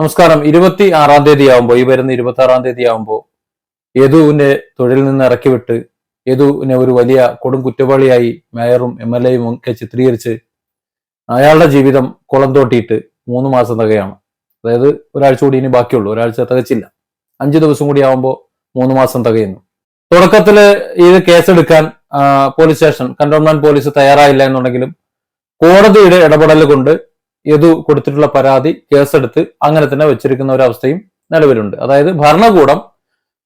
നമസ്കാരം. ഇരുപത്തി ആറാം തീയതി ആവുമ്പോൾ ഈ വരുന്ന ഇരുപത്തി ആറാം തീയതി ആവുമ്പോൾ യദുവിനെ തൊഴിൽ നിന്ന് ഇറക്കിവിട്ട് യദുവിനെ ഒരു വലിയ കൊടും കുറ്റവാളിയായി മേയറും എം എൽ എയും ഒക്കെ ചിത്രീകരിച്ച് അയാളുടെ ജീവിതം കുളം തോട്ടിയിട്ട് മൂന്ന് മാസം തകയാണ്. അതായത് ഒരാഴ്ച കൂടി ഇനി ബാക്കിയുള്ളൂ. ഒരാഴ്ച തികച്ചില്ല. അഞ്ചു ദിവസം കൂടി ആവുമ്പോൾ മൂന്ന് മാസം തകയുന്നു. തുടക്കത്തിൽ ഇത് കേസെടുക്കാൻ പോലീസ് സ്റ്റേഷൻ കണ്ടോൺമെന്റ് പോലീസ് തയ്യാറായില്ല എന്നുണ്ടെങ്കിലും കോടതിയുടെ ഇടപെടൽ കൊണ്ട് യദു കൊടുത്തിട്ടുള്ള പരാതി കേസെടുത്ത് അങ്ങനെ തന്നെ വെച്ചിരിക്കുന്ന ഒരു അവസ്ഥയും നിലവിലുണ്ട്. അതായത് ഭരണകൂടം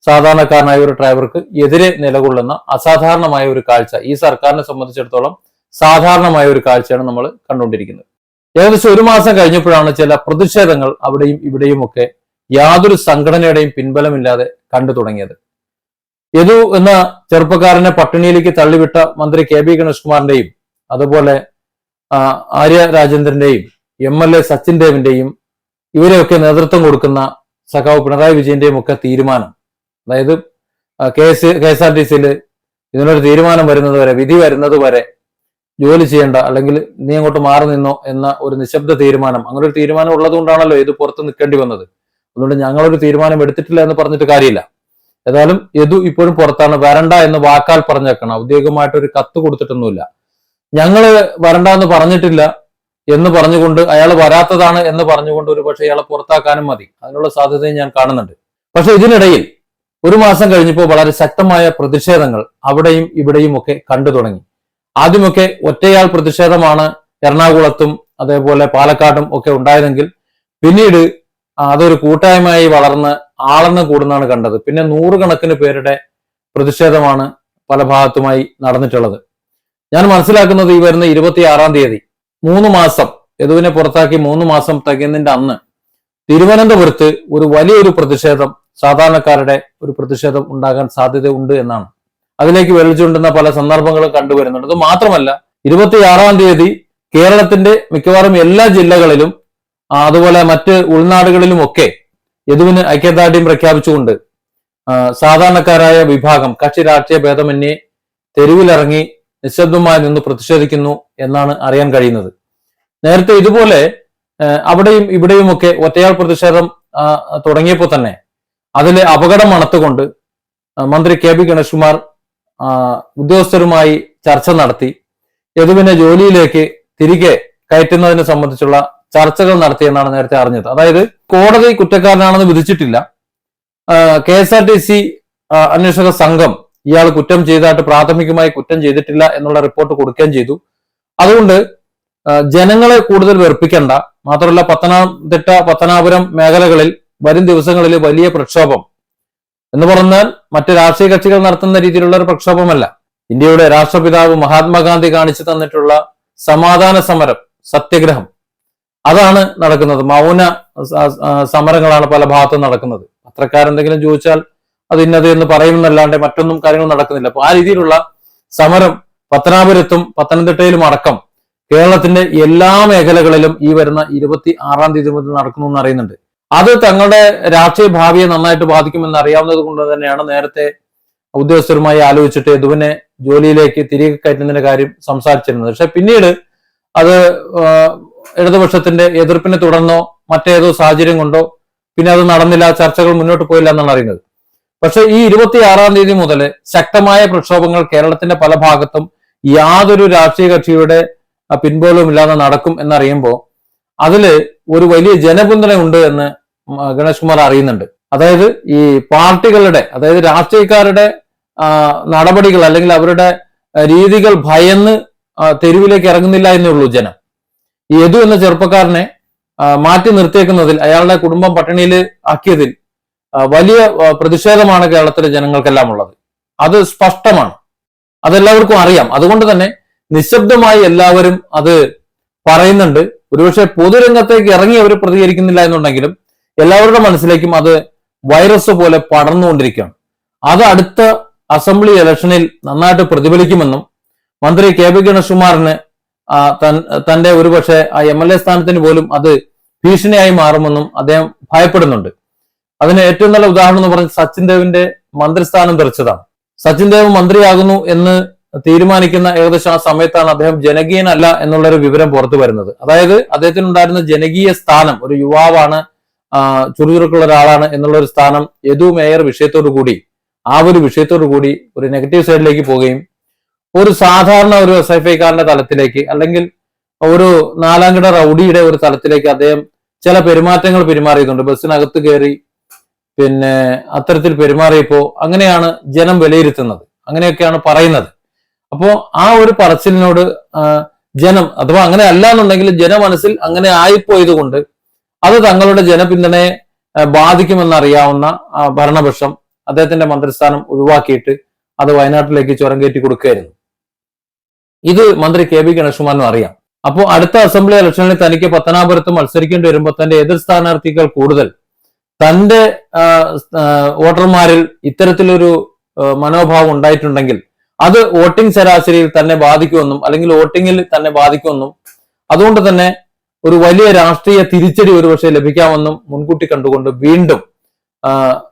സാധാരണക്കാരനായ ഒരു ഡ്രൈവർക്ക് എതിരെ നിലകൊള്ളുന്ന അസാധാരണമായ ഒരു കാഴ്ച ഈ സർക്കാരിനെ സംബന്ധിച്ചിടത്തോളം സാധാരണമായ ഒരു കാഴ്ചയാണ് നമ്മൾ കണ്ടുകൊണ്ടിരിക്കുന്നത്. ഏകദേശം ഒരു മാസം കഴിഞ്ഞപ്പോഴാണ് ചില പ്രതിഷേധങ്ങൾ അവിടെയും ഇവിടെയും ഒക്കെ യാതൊരു സംഘടനയുടെയും പിൻബലമില്ലാതെ കണ്ടു തുടങ്ങിയത്. യദു എന്ന ചെറുപ്പക്കാരനെ പട്ടിണിയിലേക്ക് തള്ളിവിട്ട മന്ത്രി കെ ബി ഗണേഷ് കുമാറിന്റെയും അതുപോലെ ആര്യ രാജേന്ദ്രന്റെയും എം എൽ എ സച്ചിൻ ദേവിന്റെയും ഇവരെയൊക്കെ നേതൃത്വം കൊടുക്കുന്ന സഖാവ് പിണറായി വിജയന്റെയും ഒക്കെ തീരുമാനം. അതായത് K S K S R T സിയിൽ ഇതിനൊരു തീരുമാനം വരുന്നത് വരെ വിധി വരുന്നത് വരെ ജോലി ചെയ്യേണ്ട അല്ലെങ്കിൽ നീ അങ്ങോട്ട് മാറി നിന്നോ എന്ന ഒരു നിശബ്ദ തീരുമാനം. അങ്ങനെ ഒരു തീരുമാനം ഉള്ളത് കൊണ്ടാണല്ലോ ഇത് പുറത്ത് നിൽക്കേണ്ടി വന്നത്. അതുകൊണ്ട് ഞങ്ങളൊരു തീരുമാനം എടുത്തിട്ടില്ല എന്ന് പറഞ്ഞിട്ട് കാര്യമില്ല. ഏതായാലും യദു ഇപ്പോഴും പുറത്താണ്. വരണ്ട എന്ന് വാക്കാൽ പറഞ്ഞേക്കണം. ഔദ്യോഗികമായിട്ട് ഒരു കത്ത് കൊടുത്തിട്ടൊന്നുമില്ല. ഞങ്ങൾ വരണ്ട എന്ന് പറഞ്ഞിട്ടില്ല. എന്ന് പറഞ്ഞുകൊണ്ട് അയാൾ വരാത്തതാണ് എന്ന് പറഞ്ഞുകൊണ്ട് ഒരു പക്ഷേ അയാളെ പുറത്താക്കാനും മതി. അതിനുള്ള സാധ്യതയും ഞാൻ കാണുന്നുണ്ട്. പക്ഷെ ഇതിനിടയിൽ ഒരു മാസം കഴിഞ്ഞപ്പോൾ വളരെ ശക്തമായ പ്രതിഷേധങ്ങൾ അവിടെയും ഇവിടെയും ഒക്കെ കണ്ടു തുടങ്ങി. ആദ്യമൊക്കെ ഒറ്റയാൾ പ്രതിഷേധമാണ് എറണാകുളത്തും അതേപോലെ പാലക്കാടും ഒക്കെ ഉണ്ടായതെങ്കിൽ പിന്നീട് അതൊരു കൂട്ടായ്മയായി വളർന്ന് ആളെന്ന് കൂടുന്നതാണ് കണ്ടത്. പിന്നെ നൂറുകണക്കിന് പേരുടെ പ്രതിഷേധമാണ് പല ഭാഗത്തുമായി നടന്നിട്ടുള്ളത്. ഞാൻ മനസ്സിലാക്കുന്നത് ഈ വരുന്ന ഇരുപത്തി ആറാം തീയതി മൂന്ന് മാസം യദുവിനെ പുറത്താക്കി മൂന്ന് മാസം തികയുന്നതിന്റെ അന്ന് തിരുവനന്തപുരത്ത് ഒരു വലിയൊരു പ്രതിഷേധം സാധാരണക്കാരുടെ ഒരു പ്രതിഷേധം ഉണ്ടാകാൻ സാധ്യതയുണ്ട് എന്നാണ്. അതിലേക്ക് വെളിച്ചുകൊണ്ടുന്ന പല സന്ദർഭങ്ങളും കണ്ടുവരുന്നുണ്ട്. അത് മാത്രമല്ല ഇരുപത്തിയാറാം തീയതി കേരളത്തിന്റെ മിക്കവാറും എല്ലാ ജില്ലകളിലും അതുപോലെ മറ്റ് ഉൾനാടുകളിലും ഒക്കെ യദുവിന് ഐക്യദാർഢ്യം പ്രഖ്യാപിച്ചുകൊണ്ട് സാധാരണക്കാരായ വിഭാഗം കക്ഷി രാഷ്ട്രീയ ഭേദമന്യേ തെരുവിലിറങ്ങി നിശബ്ദമായി നിന്ന് പ്രതിഷേധിക്കുന്നു എന്നാണ് അറിയാൻ കഴിയുന്നത്. നേരത്തെ ഇതുപോലെ അവിടെയും ഇവിടെയുമൊക്കെ ഒറ്റയാൾ പ്രതിഷേധം തുടങ്ങിയപ്പോൾ തന്നെ അതിലെ അപകടം മണത്തുകൊണ്ട് മന്ത്രി കെ ബി ഗണേഷ് കുമാർ ഉദ്യോഗസ്ഥരുമായി ചർച്ച നടത്തി. യദുവിനെ ജോലിയിലേക്ക് തിരികെ കയറ്റുന്നതിനെ സംബന്ധിച്ചുള്ള ചർച്ചകൾ നടത്തിയെന്നാണ് നേരത്തെ അറിഞ്ഞത്. അതായത് കോടതി കുറ്റക്കാരനാണെന്ന് വിധിച്ചിട്ടില്ല. K S R T C അന്വേഷക സംഘം ഇയാൾ കുറ്റം ചെയ്തതായിട്ട് പ്രാഥമികമായി കുറ്റം ചെയ്തിട്ടില്ല എന്നുള്ള റിപ്പോർട്ട് കൊടുക്കുകയും ചെയ്തു. അതുകൊണ്ട് ജനങ്ങളെ കൂടുതൽ വെറുപ്പിക്കണ്ട. മാത്രമല്ല പത്തനംതിട്ട പത്തനാപുരം മേഖലകളിൽ വരും ദിവസങ്ങളിൽ വലിയ പ്രക്ഷോഭം. എന്ന് പറഞ്ഞാൽ മറ്റ് രാഷ്ട്രീയ കക്ഷികൾ നടത്തുന്ന രീതിയിലുള്ള ഒരു പ്രക്ഷോഭമല്ല. ഇന്ത്യയുടെ രാഷ്ട്രപിതാവ് മഹാത്മാഗാന്ധി കാണിച്ചു തന്നിട്ടുള്ള സമാധാന സമരം സത്യഗ്രഹം. അതാണ് നടക്കുന്നത്. മൗന സമരങ്ങളാണ് പല ഭാഗത്തും നടക്കുന്നത്. പത്രക്കാരെന്തെങ്കിലും ചോദിച്ചാൽ അത് ഇന്നത് എന്ന് പറയുമെന്നല്ലാണ്ട് മറ്റൊന്നും കാര്യങ്ങൾ നടക്കുന്നില്ല. അപ്പൊ ആ രീതിയിലുള്ള സമരം പത്തനാപുരത്തും പത്തനംതിട്ടയിലും അടക്കം കേരളത്തിന്റെ എല്ലാ മേഖലകളിലും ഈ വരുന്ന ഇരുപത്തി ആറാം തീയതി മുതൽ നടക്കുന്നു എന്ന് അറിയുന്നുണ്ട്. അത് തങ്ങളുടെ രാഷ്ട്രീയ ഭാവിയെ നന്നായിട്ട് ബാധിക്കുമെന്ന് അറിയാവുന്നത് കൊണ്ട് തന്നെയാണ് നേരത്തെ ഉദ്യോഗസ്ഥരുമായി ആലോചിച്ചിട്ട് യദുവിനെ ജോലിയിലേക്ക് തിരികെ കയറ്റുന്നതിന്റെ കാര്യം സംസാരിച്ചിരുന്നത്. പക്ഷെ പിന്നീട് അത് ഇടതുപക്ഷത്തിന്റെ എതിർപ്പിനെ തുടർന്നോ മറ്റേതോ സാഹചര്യം കൊണ്ടോ പിന്നെ അത് നടന്നില്ല ചർച്ചകൾ മുന്നോട്ട് പോയില്ല എന്നാണ് അറിയുന്നത്. പക്ഷെ ഈ ഇരുപത്തി ആറാം തീയതി മുതൽ ശക്തമായ പ്രക്ഷോഭങ്ങൾ കേരളത്തിന്റെ പല ഭാഗത്തും യാതൊരു രാഷ്ട്രീയ കക്ഷിയുടെ ആ, പിൻബലവും ഇല്ലാതെ നടക്കും എന്നറിയുമ്പോൾ അതിൽ ഒരു വലിയ ജനപിന്തുണ ഉണ്ട് എന്ന് ഗണേഷ് കുമാർ അറിയുന്നുണ്ട്. അതായത് ഈ പാർട്ടികളുടെ അതായത് രാഷ്ട്രീയക്കാരുടെ നടപടികൾ അല്ലെങ്കിൽ അവരുടെ രീതികൾ ഭയന്ന് തെരുവിലേക്ക് ഇറങ്ങുന്നില്ല എന്നുള്ളൂ ജനം. യദു എന്ന ചെറുപ്പക്കാരനെ മാറ്റി നിർത്തിയേക്കുന്നതിൽ അയാളുടെ കുടുംബം പട്ടിണിയിൽ ആക്കിയതിൽ വലിയ പ്രതിഷേധമാണ് കേരളത്തിലെ ജനങ്ങൾക്കെല്ലാം ഉള്ളത്. അത് സ്പഷ്ടമാണ്. അതെല്ലാവർക്കും അറിയാം. അതുകൊണ്ട് തന്നെ നിശബ്ദമായി എല്ലാവരും അത് പറയുന്നുണ്ട്. ഒരുപക്ഷെ പൊതുരംഗത്തേക്ക് ഇറങ്ങി അവർ പ്രതികരിക്കുന്നില്ല എന്നുണ്ടെങ്കിലും എല്ലാവരുടെ മനസ്സിലേക്കും അത് വൈറസ് പോലെ പടർന്നുകൊണ്ടിരിക്കുകയാണ്. അത് അടുത്ത അസംബ്ലി ഇലക്ഷനിൽ നന്നായിട്ട് പ്രതിഫലിക്കുമെന്നും മന്ത്രി കെ പി ഗണേഷ്കുമാറിന് തന്റെ ഒരുപക്ഷെ ആ എം എൽ എ സ്ഥാനത്തിന് പോലും അത് ഭീഷണിയായി മാറുമെന്നും അദ്ദേഹം ഭയപ്പെടുന്നുണ്ട്. അതിന് ഏറ്റവും നല്ല ഉദാഹരണം എന്ന് പറഞ്ഞാൽ സച്ചിൻ ദേവിന്റെ മന്ത്രിസ്ഥാനം തെറിച്ചതാണ് സച്ചിൻ ദേവ് മന്ത്രിയാകുന്നു എന്ന് തീരുമാനിക്കുന്ന ഏകദേശം ആ സമയത്താണ് അദ്ദേഹം ജനകീയനല്ല എന്നുള്ള ഒരു വിവരം പുറത്തു വരുന്നത്. അതായത് അദ്ദേഹത്തിനുണ്ടായിരുന്ന ജനകീയ സ്ഥാനം ഒരു യുവാവാണ് ചുറുചുറുക്കുള്ള ഒരാളാണ് എന്നുള്ള ഒരു സ്ഥാനം യദു മേയർ വിഷയത്തോടു കൂടി ആ ഒരു വിഷയത്തോടു കൂടി ഒരു നെഗറ്റീവ് സൈഡിലേക്ക് പോവുകയും ഒരു സാധാരണ ഒരു എസ് എഫ് ഐക്കാരന്റെ തലത്തിലേക്ക് അല്ലെങ്കിൽ ഒരു നാലാംകിട റൌഡിയുടെ ഒരു തലത്തിലേക്ക് അദ്ദേഹം ചില പെരുമാറ്റങ്ങൾ പെരുമാറിയിട്ടുണ്ട്. ബസ്സിനകത്ത് കയറി പിന്നെ അത്തരത്തിൽ പെരുമാറിയപ്പോ അങ്ങനെയാണ് ജനം വിലയിരുത്തുന്നത്. അങ്ങനെയൊക്കെയാണ് പറയുന്നത്. അപ്പോ ആ ഒരു പറച്ചിലിനോട് ജനം അഥവാ അങ്ങനെ അല്ല എന്നുണ്ടെങ്കിൽ ജനമനസ്സിൽ അങ്ങനെ ആയിപ്പോയത് കൊണ്ട് അത് തങ്ങളുടെ ജനപിന്തുണയെ ബാധിക്കുമെന്നറിയാവുന്ന ഭരണപക്ഷം അദ്ദേഹത്തിന്റെ മന്ത്രിസ്ഥാനം ഒഴിവാക്കിയിട്ട് അത് വയനാട്ടിലേക്ക് ചുരം കയറ്റി കൊടുക്കുകയായിരുന്നു. ഇത് മന്ത്രി കെ ബി ഗണേഷ്കുമാറിനും അറിയാം. അപ്പോൾ അടുത്ത അസംബ്ലി ഇലക്ഷനിൽ തനിക്ക് പത്തനാപുരത്ത് മത്സരിക്കേണ്ടി വരുമ്പോൾ തന്റെ എതിർ സ്ഥാനാർത്ഥികൾ കൂടുതൽ. തന്റെ വോട്ടർമാരിൽ ഇത്തരത്തിലൊരു മനോഭാവം ഉണ്ടായിട്ടുണ്ടെങ്കിൽ അത് വോട്ടിംഗ് ശരാശരിയിൽ തന്നെ ബാധിക്കുമെന്നും അല്ലെങ്കിൽ വോട്ടിങ്ങിൽ തന്നെ ബാധിക്കുമെന്നും അതുകൊണ്ട് തന്നെ ഒരു വലിയ രാഷ്ട്രീയ തിരിച്ചടി ഒരുപക്ഷെ ലഭിക്കാമെന്നും മുൻകൂട്ടി കണ്ടുകൊണ്ട് വീണ്ടും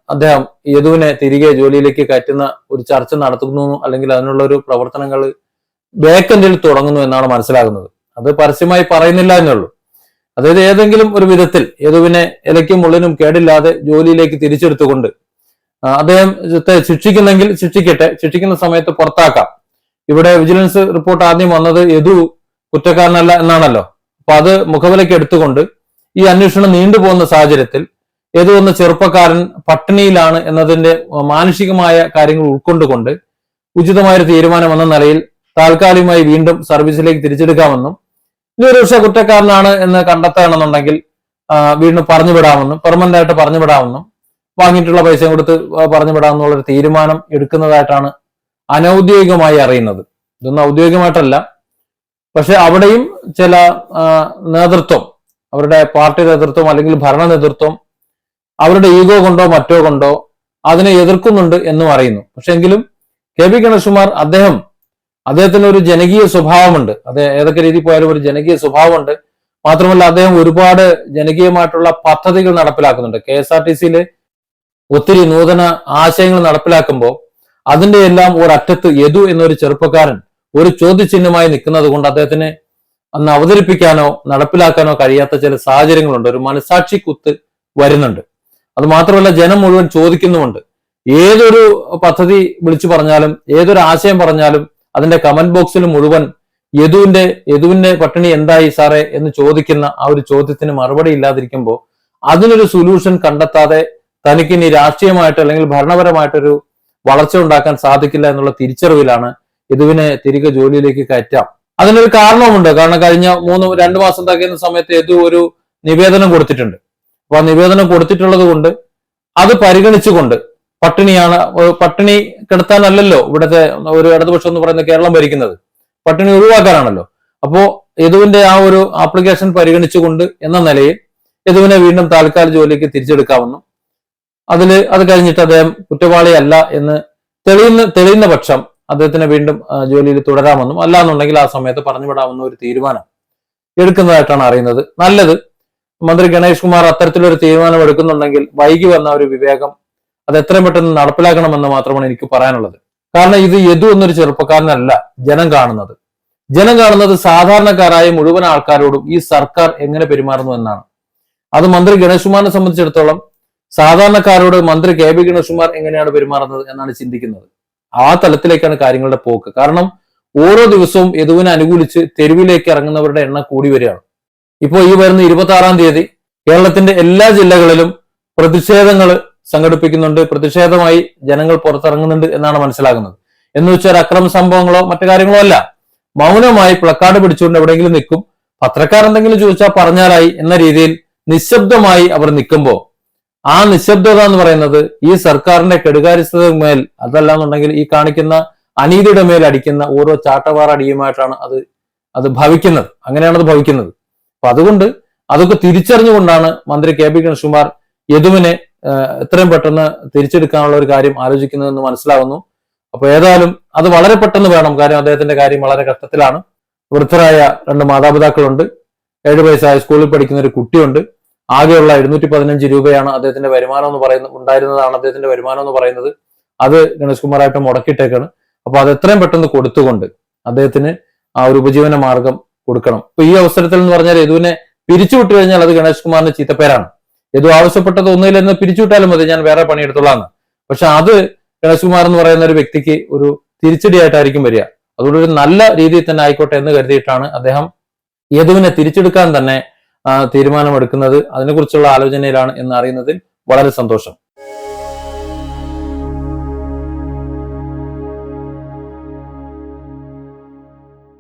അദ്ദേഹം യദുവിനെ തിരികെ ജോലിയിലേക്ക് കയറ്റുന്ന ഒരു ചർച്ച നടത്തുന്നു അല്ലെങ്കിൽ അതിനുള്ള ഒരു പ്രവർത്തനങ്ങൾ ബേക്കൻഡിൽ തുടങ്ങുന്നു എന്നാണ് മനസ്സിലാകുന്നത്. അത് പരസ്യമായി പറയുന്നില്ല എന്നുള്ളൂ അതായത് ഏതെങ്കിലും ഒരു വിധത്തിൽ യദുവിനെ ഇലയ്ക്കും മുള്ളിനും കേടില്ലാതെ ജോലിയിലേക്ക് തിരിച്ചെടുത്തുകൊണ്ട് അദ്ദേഹം ശിക്ഷിക്കുന്നെങ്കിൽ ശിക്ഷിക്കട്ടെ ശിക്ഷിക്കുന്ന സമയത്ത് പുറത്താക്കാം. ഇവിടെ വിജിലൻസ് റിപ്പോർട്ട് ആദ്യം വന്നത് യദു കുറ്റക്കാരനല്ല എന്നാണല്ലോ. അപ്പൊ അത് മുഖവിലയ്ക്ക് എടുത്തുകൊണ്ട് ഈ അന്വേഷണം നീണ്ടുപോകുന്ന സാഹചര്യത്തിൽ യദു എന്ന ചെറുപ്പക്കാരൻ പട്ടിണിയിലാണ് എന്നതിന്റെ മാനുഷികമായ കാര്യങ്ങൾ ഉൾക്കൊണ്ടുകൊണ്ട് ഉചിതമായൊരു തീരുമാനം എന്ന നിലയിൽ താൽക്കാലികമായി വീണ്ടും സർവീസിലേക്ക് തിരിച്ചെടുക്കാമെന്നും ഇനി ഒരു പക്ഷേ കുറ്റക്കാരനാണ് എന്ന് കണ്ടെത്തുകയാണെന്നുണ്ടെങ്കിൽ വീണ്ടും പറഞ്ഞു വിടാമെന്നും പെർമനന്റ് ആയിട്ട് പറഞ്ഞു വിടാമെന്നും വാങ്ങിയിട്ടുള്ള പൈസയും കൊടുത്ത് പറഞ്ഞു വിടാമെന്നുള്ള ഒരു തീരുമാനം എടുക്കുന്നതായിട്ടാണ് അനൌദ്യോഗികമായി അറിയുന്നത്. ഇതൊന്നും ഔദ്യോഗികമായിട്ടല്ല. പക്ഷെ അവിടെയും ചില നേതൃത്വം അവരുടെ പാർട്ടി നേതൃത്വം അല്ലെങ്കിൽ ഭരണ നേതൃത്വം അവരുടെ ഈഗോ കൊണ്ടോ മറ്റോ കൊണ്ടോ അതിനെ എതിർക്കുന്നുണ്ട് എന്നും അറിയുന്നു. പക്ഷെ എങ്കിലും കെ പി ഗണേഷ്കുമാർ അദ്ദേഹം അദ്ദേഹത്തിന് ഒരു ജനകീയ സ്വഭാവമുണ്ട്. അത് ഏതൊക്കെ രീതി പോയാലും ഒരു ജനകീയ സ്വഭാവമുണ്ട്. മാത്രമല്ല അദ്ദേഹം ഒരുപാട് ജനകീയമായിട്ടുള്ള പദ്ധതികൾ നടപ്പിലാക്കുന്നുണ്ട്. കെ എസ് ആർ ടി സിയിൽ ഒത്തിരി നൂതന ആശയങ്ങൾ നടപ്പിലാക്കുമ്പോൾ അതിന്റെ എല്ലാം ഒരറ്റത്ത് യദു എന്നൊരു ചെറുപ്പക്കാരൻ ഒരു ചോദ്യചിഹ്നമായി നിൽക്കുന്നത് കൊണ്ട് അദ്ദേഹത്തിന് അന്ന് അവതരിപ്പിക്കാനോ നടപ്പിലാക്കാനോ കഴിയാത്ത ചില സാഹചര്യങ്ങളുണ്ട്. ഒരു മനസാക്ഷി കുത്ത് വരുന്നുണ്ട്. അത് മാത്രമല്ല ജനം മുഴുവൻ ചോദിക്കുന്നുമുണ്ട്. ഏതൊരു പദ്ധതി വിളിച്ചു പറഞ്ഞാലും ഏതൊരു ആശയം പറഞ്ഞാലും അതിന്റെ കമന്റ് ബോക്സിൽ മുഴുവൻ യദുവിന്റെ യദുവിന്റെ പട്ടിണി എന്തായി സാറേ എന്ന് ചോദിക്കുന്ന ആ ഒരു ചോദ്യത്തിന് മറുപടി ഇല്ലാതിരിക്കുമ്പോൾ അതിനൊരു സൊല്യൂഷൻ കണ്ടെത്താതെ തനിക്ക് ഇനി രാഷ്ട്രീയമായിട്ട് അല്ലെങ്കിൽ ഭരണപരമായിട്ടൊരു വളർച്ച ഉണ്ടാക്കാൻ സാധിക്കില്ല എന്നുള്ള തിരിച്ചറിവിലാണ് യദുവിനെ തിരികെ ജോലിയിലേക്ക് കയറ്റാം. അതിനൊരു കാരണവുമുണ്ട്. കാരണം കഴിഞ്ഞ മൂന്ന് രണ്ട് മാസം തകയുന്ന സമയത്ത് യദു ഒരു നിവേദനം കൊടുത്തിട്ടുണ്ട്. അപ്പൊ ആ നിവേദനം കൊടുത്തിട്ടുള്ളത് കൊണ്ട് അത് പരിഗണിച്ചുകൊണ്ട് പട്ടിണിയാണ് പട്ടിണി കിടത്താനല്ലല്ലോ ഇവിടുത്തെ ഒരു ഇടതുപക്ഷം എന്ന് പറയുന്ന കേരളം ഭരിക്കുന്നത്. പട്ടിണി ഒഴിവാക്കാനാണല്ലോ. അപ്പോ യദുവിന്റെ ആ ഒരു ആപ്ലിക്കേഷൻ പരിഗണിച്ചുകൊണ്ട് എന്ന നിലയിൽ യദുവിനെ വീണ്ടും താൽക്കാലിക ജോലിക്ക് തിരിച്ചെടുക്കാമെന്നും അതിൽ അത് കഴിഞ്ഞിട്ട് അദ്ദേഹം കുറ്റവാളിയല്ല എന്ന് തെളിയുന്ന തെളിയുന്ന പക്ഷം അദ്ദേഹത്തിനെ വീണ്ടും ജോലിയിൽ തുടരാമെന്നും അല്ലാന്നുണ്ടെങ്കിൽ ആ സമയത്ത് പറഞ്ഞു വിടാമെന്ന ഒരു തീരുമാനം എടുക്കുന്നതായിട്ടാണ് അറിയുന്നത്. നല്ലത്. മന്ത്രി ഗണേഷ് കുമാർ അത്തരത്തിലൊരു തീരുമാനം എടുക്കുന്നുണ്ടെങ്കിൽ വൈകി വന്ന ഒരു വിവേകം അത് എത്രയും പെട്ടെന്ന് നടപ്പിലാക്കണമെന്ന് മാത്രമാണ് എനിക്ക് പറയാനുള്ളത്. കാരണം ഇത് യദു എന്നൊരു ചെറുപ്പക്കാരനല്ല ജനം കാണുന്നത്. ജനം കാണുന്നത് സാധാരണക്കാരായ മുഴുവൻ ആൾക്കാരോടും ഈ സർക്കാർ എങ്ങനെ പെരുമാറുന്നു എന്നാണ്. അത് മന്ത്രി ഗണേഷ്കുമാറിനെ സംബന്ധിച്ചിടത്തോളം സാധാരണക്കാരോട് മന്ത്രി കെ ബി ഗണേഷ്കുമാർ എങ്ങനെയാണ് പെരുമാറുന്നത് എന്നാണ് ചിന്തിക്കുന്നത്. ആ തലത്തിലേക്കാണ് കാര്യങ്ങളുടെ പോക്ക്. കാരണം ഓരോ ദിവസവും യദുവിനെ അനുകൂലിച്ച് തെരുവിലേക്ക് ഇറങ്ങുന്നവരുടെ എണ്ണം കൂടി വരികയാണ്. ഇപ്പോൾ ഈ വരുന്ന ഇരുപത്തി ആറാം തീയതി കേരളത്തിന്റെ എല്ലാ ജില്ലകളിലും പ്രതിഷേധങ്ങൾ സംഘടിപ്പിക്കുന്നുണ്ട്. പ്രതിഷേധമായി ജനങ്ങൾ പുറത്തിറങ്ങുന്നുണ്ട് എന്നാണ് മനസ്സിലാകുന്നത്. എന്ന് വെച്ചാൽ അക്രമ സംഭവങ്ങളോ മറ്റു കാര്യങ്ങളോ അല്ല. മൗനമായി പ്ലക്കാർഡ് പിടിച്ചുകൊണ്ട് എവിടെയെങ്കിലും നിൽക്കും. പത്രക്കാർ എന്തെങ്കിലും ചോദിച്ചാൽ പറഞ്ഞാലായി എന്ന രീതിയിൽ നിശബ്ദമായി അവർ നിൽക്കുമ്പോൾ ആ നിശബ്ദത എന്ന് പറയുന്നത് ഈ സർക്കാരിന്റെ കെടുകാര്യസ്ഥത മേൽ അതല്ല എന്നുണ്ടെങ്കിൽ ഈ കാണിക്കുന്ന അനീതിയുടെ മേൽ അടിക്കുന്ന ഓരോ ചാട്ടവാറ അടിയുമായിട്ടാണ് അത് അത് ഭവിക്കുന്നത്. അങ്ങനെയാണ് അത് ഭവിക്കുന്നത്. അപ്പൊ അതുകൊണ്ട് അതൊക്കെ തിരിച്ചറിഞ്ഞുകൊണ്ടാണ് മന്ത്രി കെ പി കൃഷ്ണകുമാർ യദുവിനെ എത്രയും പെട്ടെന്ന് തിരിച്ചെടുക്കാനുള്ള ഒരു കാര്യം ആലോചിക്കുന്നതെന്ന് മനസ്സിലാവുന്നു. അപ്പൊ ഏതായാലും അത് വളരെ പെട്ടെന്ന് വേണം. കാര്യം അദ്ദേഹത്തിന്റെ കാര്യം വളരെ കഷ്ടത്തിലാണ്. വൃദ്ധരായ രണ്ട് മാതാപിതാക്കളുണ്ട്. ഏഴ് വയസ്സായ സ്കൂളിൽ പഠിക്കുന്ന ഒരു കുട്ടിയുണ്ട്. ആകെയുള്ള എഴുന്നൂറ്റി പതിനഞ്ച് രൂപയാണ് അദ്ദേഹത്തിന്റെ വരുമാനം എന്ന് പറയുന്ന ഉണ്ടായിരുന്നതാണ് അദ്ദേഹത്തിന്റെ വരുമാനം എന്ന് പറയുന്നത്. അത് ഗണേഷ് കുമാറായിട്ട് മുടക്കിയിട്ടേക്കാണ്. അപ്പൊ അത് എത്രയും പെട്ടെന്ന് കൊടുത്തുകൊണ്ട് അദ്ദേഹത്തിന് ആ ഒരു ഉപജീവന മാർഗം കൊടുക്കണം. അപ്പൊ ഈ അവസരത്തിൽ എന്ന് പറഞ്ഞാൽ യദുവിനെ പിരിച്ചുവിട്ടു കഴിഞ്ഞാൽ അത് ഗണേഷ് കുമാറിന്റെ ചീത്തപ്പേരാണ്. യദു ആവശ്യപ്പെട്ടത് ഒന്നുമില്ലെന്ന് പിരിച്ചുവിട്ടാലും മതി ഞാൻ വേറെ പണിയെടുത്തോളാന്ന്. പക്ഷെ അത് ഗണേഷ് കുമാർ എന്ന് പറയുന്ന ഒരു വ്യക്തിക്ക് ഒരു തിരിച്ചടിയായിട്ടായിരിക്കും വരിക. അതുകൊണ്ട് ഒരു നല്ല രീതിയിൽ തന്നെ ആയിക്കോട്ടെ എന്ന് കരുതിയിട്ടാണ് അദ്ദേഹം യദുവിനെ തിരിച്ചെടുക്കാൻ തന്നെ തീരുമാനമെടുക്കുന്നത്. അതിനെക്കുറിച്ചുള്ള ആലോചനയിലാണ് എന്ന് അറിയുന്നതിൽ വളരെ സന്തോഷം.